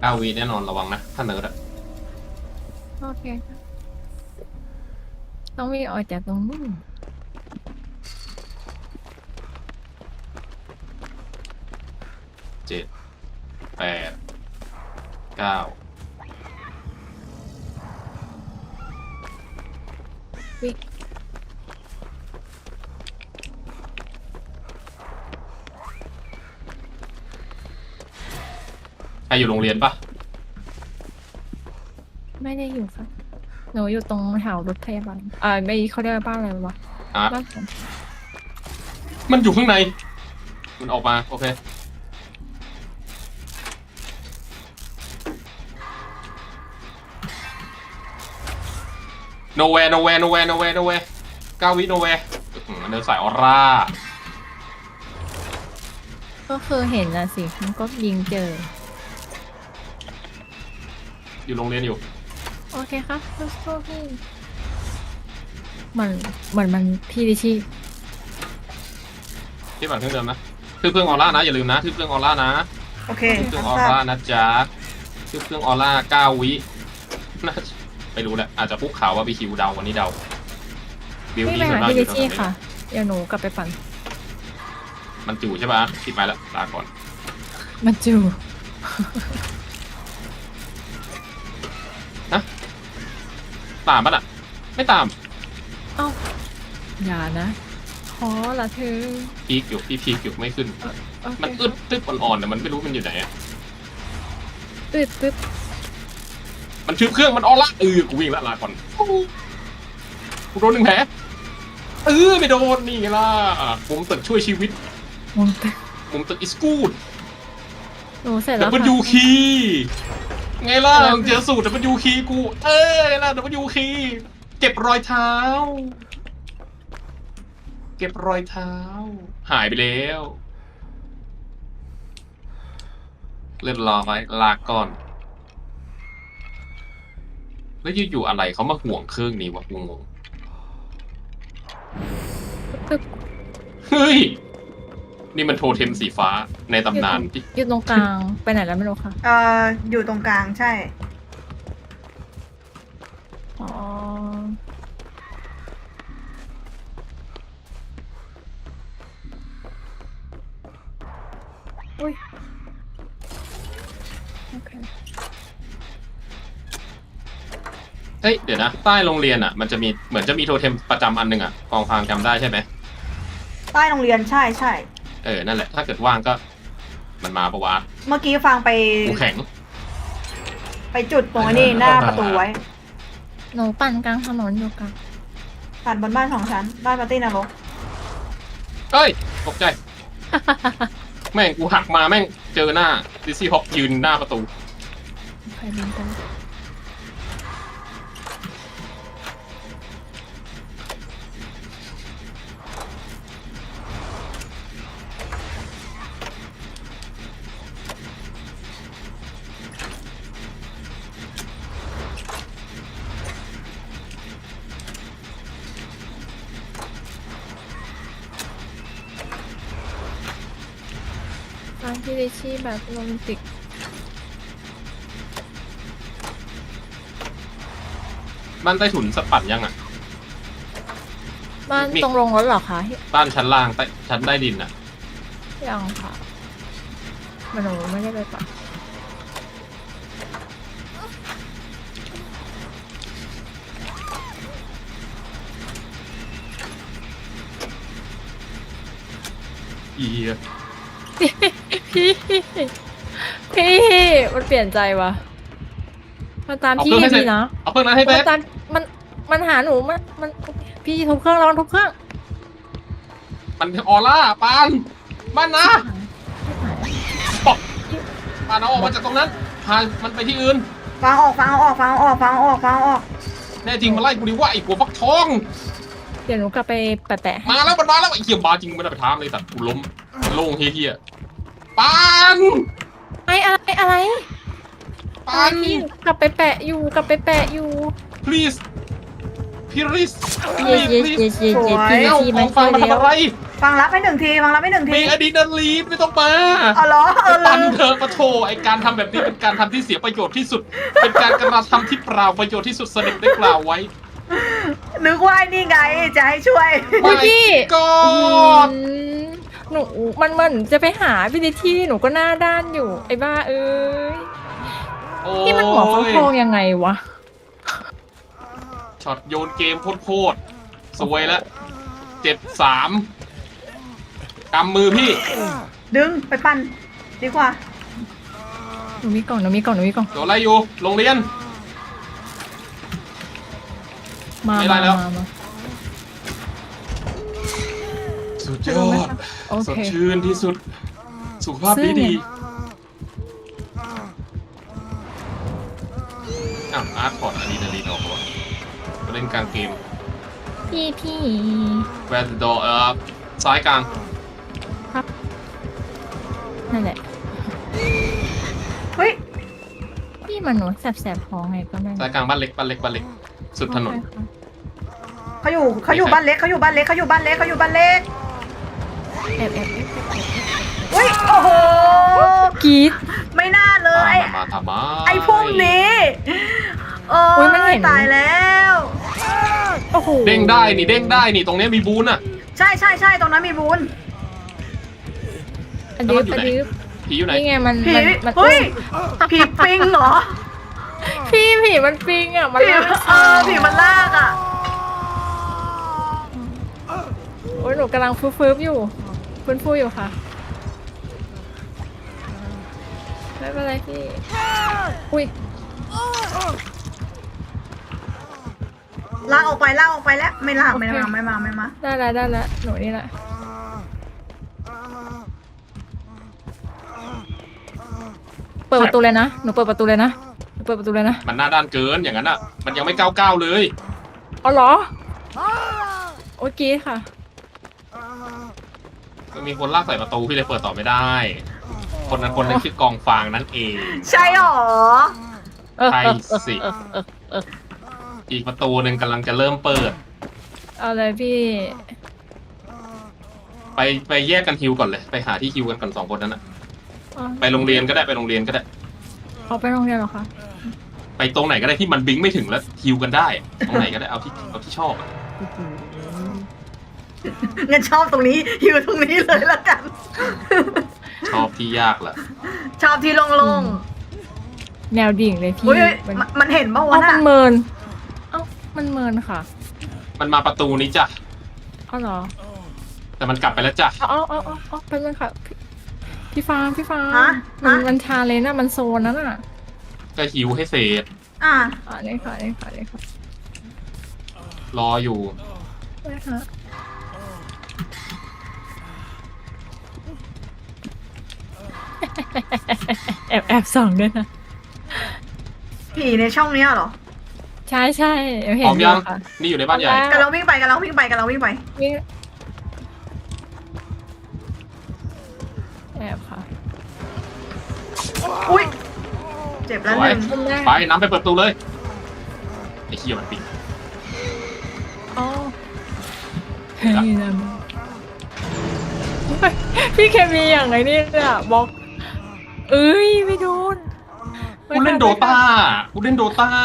เก้าวีแน่นอนระวังนะ ถ้าเนิร์ดอะโอเคค่ะต้องวิ่งออกจากตรงนู้นเจ็ดแปดเก้าวิ่ง ใคร อยู่โรงเรียนปะไม่ได้อยู่ค่ะ หนูอยู่ตรงแถวรถพยาบาลอ่าไม่เขาเรียกว่าบ้านอะไรวะอะบ้านของมันอยู่ข้างใน มันออกมา โอเคโนแวร์โนแวร์โนแวร์โนแวร์โนแวร์เก้าวิโนแวร์มันเดินสายออร่า ก็คือเห็นนะสิ มันก็ยิงเจอ อยู่โรงเรียนอยู่ โอเคครับสู้ๆพี่มันเหมือนมันพี่ดิชี่ที่บันเครื่องเดิมนะคือเครื่องออร่านะอย่าลืมนะที่เครื่องออร่านะโอเคที่เครื่องอรัอบทราร่าบนะจ๊ะที่เครื่องออร่าเก้าวิน่าจะไม่รู้แหละอาจจะพุกข่าวว่าบีคิวเดาวันนี้เดาบิวพี่ตี้ไปส่วหานมากพี่อดิยู่แถวชี่ๆนี้ค่ะเดี๋ยวหนูกลับไปปั่นมันจู่ใช่ปะคิดไปแล้วลาก่อน มันจู ตามปะน่ะ ไม่ตามเอ้าอย่านะขอละเธอพีกอยู่พี่พีกอยู่ไม่ขึ้นโอเคมันอึดตึ๊บอ่อนๆแต่มันไม่รู้มันอยู่ไหนอะตึ๊ดตึ๊ดมันชื่อเครื่องมันออร่าเออกูวิ่งละลาก่อนกูโดนหนึ่งแผลเออไม่โดนนี่ไงล่ะมุมตึกช่วยชีวิตมุมตึ๊ดมุมตึกอิสกูดหนูเสร็จดัแล้วบเบิลค่ะยูคี ไงล่ะแล้วมึงเจอสูตรดับเบิลยูคีกู เอ้ยไงล่ะดับเบิลยูคีเก็บรอยเท้า เก็บรอยเท้า หายไปแล้วเรียบร้อยลาก่อน แล้วอยู่ๆอะไรเขามาห่วงเครื่องนี้วะกูงงตึ๊ดเฮ้ย นี่มันโทเทมสีฟ้าในตำนานที่อยู่ตรงกลาง ไปไหนแล้วไม่รู้ค่ะ เอ่ออยู่ตรงกลางใช่ อ๋อ อุ้ย โอเค เฮ้ยเดี๋ยวนะ ใต้โรงเรียนอะ มันจะมีเหมือนจะมีโทเทมประจำอันหนึ่งอะกองฟางจำได้ใช่ไหมใต้โรงเรียนใช่ใช่ เออ นั่นแหละ ถ้าเกิดว่างก็ มันมาปะวะเมื่อกี้ฟังไปกูแข็ง ไปจุดตรงไอ้นี่หน้าประตูไว้หนูปั่นกลางถนนอยู่กับผ่านบนบ้านสองชั้นบ้านปาร์ตี้นรกเอ้ย ตกใจ แม่งกูหักมาแม่งเจอหน้าดิซี่ฮอปยืนหน้าประตู ใครบินไป ร้านที่ดิชี่แบบโรแมนติกบ้านใต้ถุนสปัดยังอะ บ้านมี ตรงโรงรถเหรอคะบ้านชั้นล่างใต้ชั้นใต้ดินอะ ยังค่ะมันหนูไม่ได้ไปปะอีย พี่พี่มันเปลี่ยนใจวะมันตามพี่ดีนะเอาเครื่องนั้นให้มัเป๊ะนตามมันมันหาหนูมันมันพี่ทุบเครื่องระวังทุบเครื่องมันออร่าปานบ้านนะบอกปานเอาออกมาจากตรงนั้นพามันไปที่อื่นฟังออกฟังเอาออกฟังเอาออกฟังเอาออกฟังเอาออกแน่จริงมาไล่กูดิว่าไอ้หัวฟักทอง เดี๋ยวหนูกลับไปแปะๆให้มาแล้วมันมาแล้วไอ้เหี้ยมาจริงไม่ได้ไปทามเลยแต่กูล้มโล่งเฮียๆ ปานไอ้อะไรอะไรปานพี่กลับไปแปะอยู่กลับไปแปะอยู่ please please เย้เย้เย้เย้เย้พี่เอ้าพี่ขมาองฟัช่งวยมาแล้ทำวอะไรฟังรับให้หนึ่งทีฟังรับให้หนึ่งทีมีอะดรีนาลีนไม่ต้องมาเอาเหรอเออปันลืมเธอะปะโถไอการทำแบบนี้เป็นการทำที่เสียประโยชน์ที่สุด เป็นการกระทำที่เปล่าประโยชน์ที่สุดสนิทได้กล่าวไว้ นึกว่าไอ้นี่ไงจะให้ช่วย อุ๊ยพี่ ก็อืม หนูมันมันจะไปหาพี่ดิที่หนูก็หน้าด้านอยู่ ไอ้บ้าเอ้ยที่มันหัวฟักทองยังไงวะช็อตโยนเกมโคตรๆสวยแล้วเจ็ดสามกำมือพี่ ดึงไปปั่นดีกว่า หนูมีกล่องหนูมีกล่องหนูมีกล่องโดนอะไรอยู่โรงเรียน มาไม่ได้มาแล้ว มามา ยจะลงอไหมดคะโอสดเค ชื่นที่สุด สุขภาพซึ่ดีงเนี่ดียอ้าวอาร์ตพอร์ตอะดรีนาลีนออกมาเล่นกลางเกมพี่พี่แวร์ดอเอ่อซ้ายกลางครับนั่นแหละ เฮ้ย พี่มันหนูแสบๆท้องไงก็ไม่รู้ซ้ายกลางบ้านเล็กบ้านเล็กบ้านเล็ก สุดถนนโอเคค่ะเขาอยู่เขาอยู่บ้านเล็กเขาอยู่บ้านเล็กเขาอยู่บ้านเล็กเขาอยู่บ้านเล็ก แอบแอบอบเฮ้ยโอ้โหกรีด ไม่น่าเลย มาทำไมไอ้พวกนี้โอ้อุ๊ยมันเห็ยน ตายแล้ว โอ้โหเด้งได้นี่เด้งได้นี่ตรงเนี้ยมีบูนอะ ใช่ใช่ใช่ตรงนั้นมีบุญอันนี้อันนี้ผีอยู่ไหนนี่ไงมันผีมันมันเฮ้ยผีปิงเหรอพี่ผีมันปิงอะมันผีเออผีมันลากอะโอ้ยหนูกำลังฟื้นๆอยู่ ฟื้นฟูอยู่ค่ะไม่เป็นไรพี่ อุ้ยลากออกไปลากออกไปแล้ว ไม่ลากไม่มาไม่มาไม่มาได้แล้วได้แล้วหนูนี่แหละเปิดประตูเลยนะหนูเปิดประตูเลยนะหนูเปิดประตูเลยนะมันหน้าด้านเกินอย่างนั้นอะ มันยังไม่ก้าวก้าวๆเลยอ๋อเหรอโอ้ยกรีดค่ะ มันมีคนลากใส่ประตูพี่เลยเปิดต่อไม่ได้ คนนั้นคนนั้นคือกองฟางนั่นเองใช่หรอเออใช่เออเออสิเออเออเอออีกประตูหนึ่งกำลังจะเริ่มเปิด เอาเลยพี่ ไปไปแยกกันฮิวก่อนเลย ไปหาที่ฮิวกันก่อนสองคนนั้นอะอ๋อไปโรงเรียนก็ได้ไปโรงเรียนก็ได้ เอาไปโรงเรียนเหรอคะ ไปตรงไหนก็ได้ที่มันบิงไม่ถึงแล้วฮิวกันได้อะตรงไหนก็ได้เอาที่เอาที่ชอบอะ งั้นชอบตรงนี้อยู่ตรงนี้เลยละกัน ชอบที่ยากแหละชอบที่โล่งแนวดิ่งเลยๆพี่เฮ้ยมันมันมันเห็นปะเอ้าวะน่ะมันเมิน เอ้ามันเมินค่ะ มันมาประตูนี้จ้ะ เอาเหรอ แต่มันกลับไปแล้วจ้ะ เอาเอาเอาเอาเอาไปเลยค่ะพี่พี่ฟางพี่ฟางฮะมันฮะมันชาเลนจ์อะมันโซนนั้นอะก็ฮิวให้เสร็จอะอ่านี่ค่ะนี่ค่ะนี่ค่ะรออยู่นี่ค่ะ แอบแอบส่องด้วยนะ ผีในช่องเนี้ยเหรอใช่ใช่เห็พร้อนมอยัยู่ง ค่ะนี่อยู่ในบ้านใหญ่พร้อมแล้วกำลังวิ่งไปกำลังวิ่งไปกำลังวิ่งไป วิ่งแอบค่ะอุ้ยเจ็บแล้วสหวยนึ่งอุ้มได้ไปน้ำไปเปิดประตูเลย ไอ้เคียมันปิดอ๋อเฮ้ยนะพี่เคมีอย่างไรนี่เนี่ยบอก เอ้ยไม่โดน กูเล่นโดตากูเล่นโดตา